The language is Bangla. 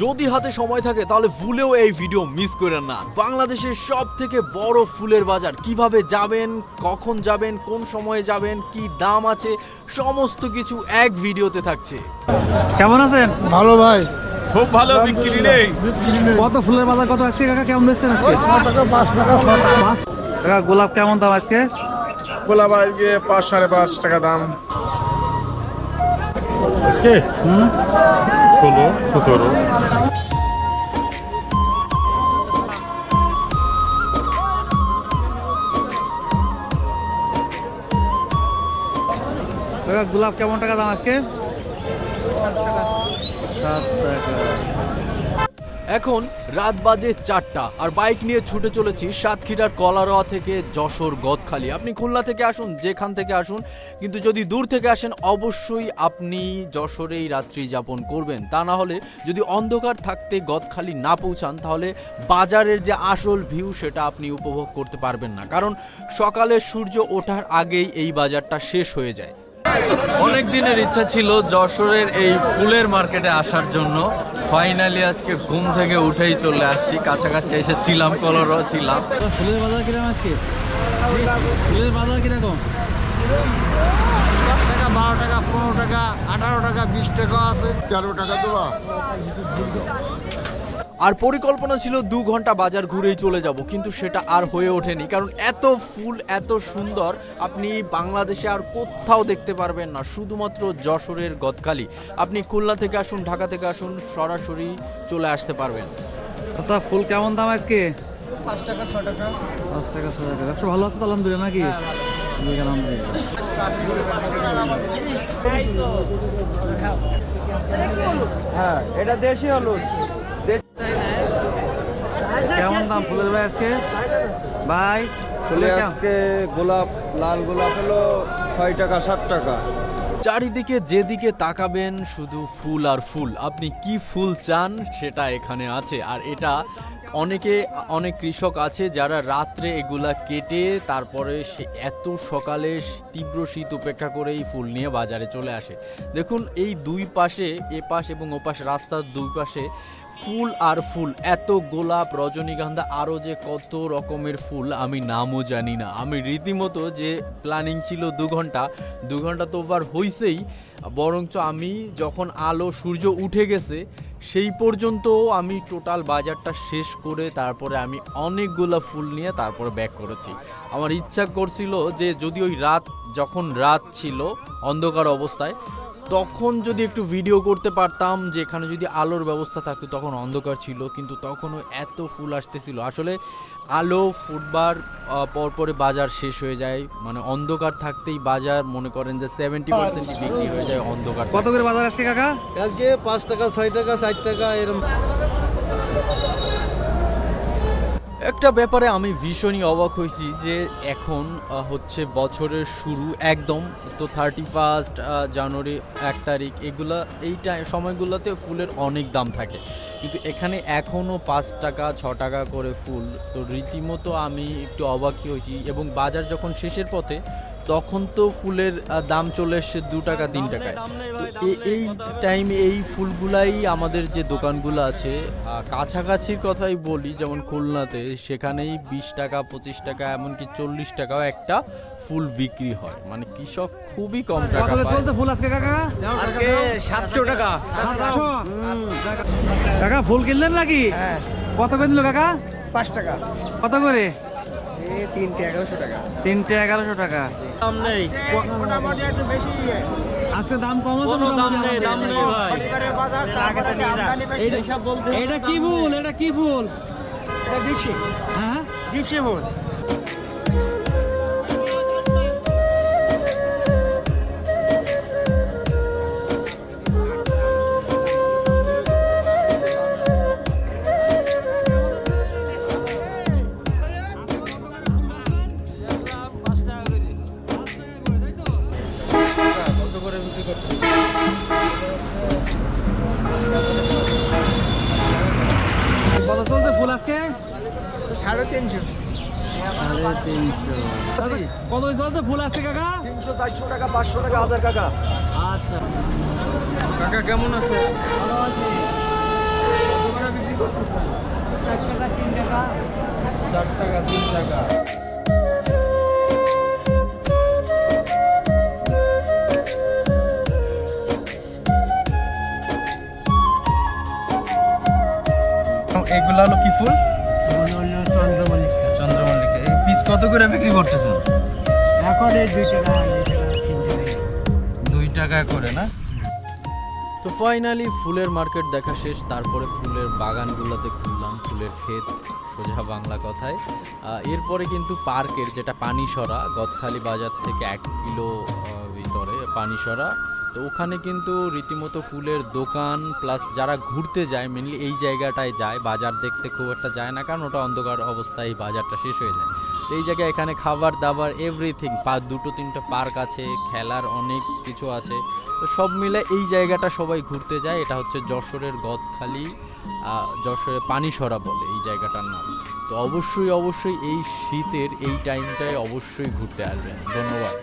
যদি হাতে সময় থাকে তাহলে ভুলেও এই ভিডিও মিস করেন না। বাংলাদেশের সব থেকে বড় ফুলের বাজার কীভাবে যাবেন কখন যাবেন কোন সময়ে যাবেন কি দাম আছে সমস্ত কিছু এক ভিডিওতে থাকছে। কেমন আছেন? ভালো ভাই। খুব ভালো বিক্রি নেই। কত ফুলের বাজার কত আজকে কাকা? কেমন দিচ্ছেন আজকে? ছ টাকা পাঁচ টাকা ছ টাকা। গোলাপ কেমন দাম আজকে? গোলাপ আজকে পাঁচ সাড়ে পাঁচ টাকা দাম। আজকে? ষোলো সতেরো। গোলাপ কেমন টাকা দাম আজকে? সাত টাকা। এখন রাত বাজে চারটা আর বাইক নিয়ে ছুটে চলেছি সাতক্ষীরার কলারোয়া থেকে যশোর গদখালি। আপনি খুলনা থেকে আসুন, যেখান থেকে আসুন। কিন্তু যদি দূর থেকে আসেন, অবশ্যই আপনি যশোরেই রাত্রি যাপন করবেন। তা না হলে যদি অন্ধকার থাকতে গদখালি না পৌঁছান, তাহলে বাজারের যে আসল ভিউ, সেটা আপনি উপভোগ করতে পারবেন না। কারণ সকালে সূর্য ওঠার আগেই এই বাজারটা শেষ হয়ে যায়। অনেক দিনের ইচ্ছা ছিল যশোরের এই ফুলের মার্কেটে আসার জন্য। ফাইনালি আজকে ঘুম থেকে উঠেই চলে আসছি। কাছাকাছি এসে ছিলাম কলরও ছিলাম। ফুলের বাজার কীরকম আজকে? ফুলের বাজার কীরকম? দশ টাকা বারো টাকা পনেরো টাকা আঠারো টাকা বিশ টাকা আছে। তেরো টাকা দেওয়া আর পরিকল্পনা ছিল দু ঘণ্টা বাজার ঘুরেই চলে যাব কিন্তু সেটা আর হয়ে ওঠেনি কারণ এত ফুল এত সুন্দর আপনি বাংলাদেশে আর কোথাও দেখতে পারবেন না শুধুমাত্র যশোরের গদখালি। আপনি খুলনা থেকে আসুন ঢাকা থেকে আসুন সরাসরি চলে আসতে পারবেন। আচ্ছা ফুল কেমন দাম আজকে? পাঁচ টাকা ছ টাকা। পাঁচ টাকা ছ টাকা। ব্যবসা ভালো আছে তো আলহামদুলিল্লাহ নাকি? আলহামদুলিল্লাহ হ্যাঁ এটা দেশি হলুদ কেমন দাম ফুলের ভাই আজকে? ভাই ফুলের আজকে গোলাপ লাল গোলাপ হলো ছয় টাকা সাত টাকা। চারিদিকে যেদিকে তাকাবেন শুধু ফুল আর ফুল। আপনি কি ফুল চান সেটা এখানে আছে। আর এটা অনেকে অনেক কৃষক আছে যারা রাত্রে এগুলা কেটে তারপরে সে এত সকালে তীব্র শীত উপেক্ষা করে এই ফুল নিয়ে বাজারে চলে আসে। দেখুন এই দুই পাশে এ পাশ এবং ও পাশ রাস্তার দুই পাশে ফুল আর ফুল, এত গোলাপ রজনীগন্ধা আরও যে কত রকমের ফুল, আমি নামও জানি না। আমি রীতিমতো যে প্ল্যানিং ছিল দু ঘণ্টা দু ঘণ্টা তো ওভার হইছেই, বরঞ্চ আমি যখন আলো, সূর্য উঠে গেছে, সেই পর্যন্ত আমি টোটাল বাজারটা শেষ করে তারপরে আমি অনেকগুলো ফুল নিয়ে তারপরে ব্যাক করেছি। আমার ইচ্ছা করছিল যে যদি ওই রাত, যখন রাত ছিল, অন্ধকার অবস্থায় তখন যদি একটু ভিডিও করতে পারতাম যে এখানে যদি আলোর ব্যবস্থা থাকতো তখন অন্ধকার ছিল কিন্তু তখনও এত ফুল আসতেছিল। আসলে আলো ফুটবার পরপরে বাজার শেষ হয়ে যায়। মানে অন্ধকার থাকতেই বাজার মনে করেন যে সেভেন্টি পার্সেন্ট বিক্রি হয়ে যায় অন্ধকার কত করে বাজার আজকে কাকা? আজকে পাঁচ টাকা ছয় টাকা চার টাকা এরকম একটা ব্যাপারে আমি ভীষণই অবাক হয়েছি যে এখন হচ্ছে বছরের শুরু একদম, তো থার্টি ফার্স্ট জানুয়ারি এক তারিখ, এগুলা, এই টাই- সময়গুলোতে ফুলের অনেক দাম থাকে। কিন্তু এখানে এখনও পাঁচ টাকা, ছ টাকা করে ফুল, তো রীতিমতো আমি একটু অবাকই হয়েছি এবং বাজার যখন শেষের পথে তখন তো ফুলের দাম চলে এসছে দু টাকা তিন টাকায়। তো এই টাইমে এই ফুলগুলাই আমাদের যে দোকানগুলো আছে কাছাকাছির কথাই বলি যেমন খুলনাতে সেখানেই বিশ টাকা পঁচিশ টাকা এমনকি চল্লিশ টাকাও একটা ফুল বিক্রি হয়। মানে কৃষক খুবই কম কত টাকা করে চলতে ফুল আজকে কাকা? আজকে সাতশো টাকা। কাকা ফুল কিনলেন নাকি? হ্যাঁ। কত করে দিল কাকা? পাঁচ টাকা। কত করে? তিনটে এগারোশো টাকা। তিনটে এগারোশো টাকা। দাম নেই। মোটামুটি একটু বেশি আজকে দাম কম আছে কোনো দাম নেই দাম নেই ভাই। এটা বলতে এটা কি ভুল? এটা কি ভুল? এটা জিপসি। হ্যাঁ? জিপসি ফুল সাড়ে তিনশো। সাড়ে তিনশো। কত চলছে ফুল আজকে কাকা? তিনশো চারশো টাকা পাঁচশো টাকা হাজার টাকা আচ্ছা। কাকা কেমন আছে? চার টাকা তিন টাকা। এগুলো হলো কি ফুল? কত করে বিক্রি করতেছেন? এখন এই দুই টাকা দুই টাকা করে না? তো ফাইনালি ফুলের মার্কেট দেখা শেষ তারপরে ফুলের বাগানগুলোতে ঘুরলাম ফুলের ক্ষেত সোজা বাংলা কথায়। এরপরে কিন্তু পার্কের যেটা পানিসরা গদখালি বাজার থেকে এক কিলো ভিতরে পানিসরা। তো ওখানে কিন্তু রীতিমতো ফুলের দোকান প্লাস যারা ঘুরতে যায় মেনলি এই জায়গাটায় যায় বাজার দেখতে খুব একটা যায় না কারণ ওটা অন্ধকার অবস্থায় এই বাজারটা শেষ হয়ে যায়। এই জায়গায় এখানে খাবার, দাবার এভরিথিং পা দুটো, তিনটে পার্ক আছে, খেলার অনেক কিছু আছে। তো সব মিলে এই জায়গাটা সবাই ঘুরতে যায়। এটা হচ্ছে যশোরের গদখালি যশোরের পানিসরা বলে এই জায়গাটার নাম। তো অবশ্যই অবশ্যই এই শীতের এই টাইমটায় অবশ্যই ঘুরতে আসবেন। ধন্যবাদ।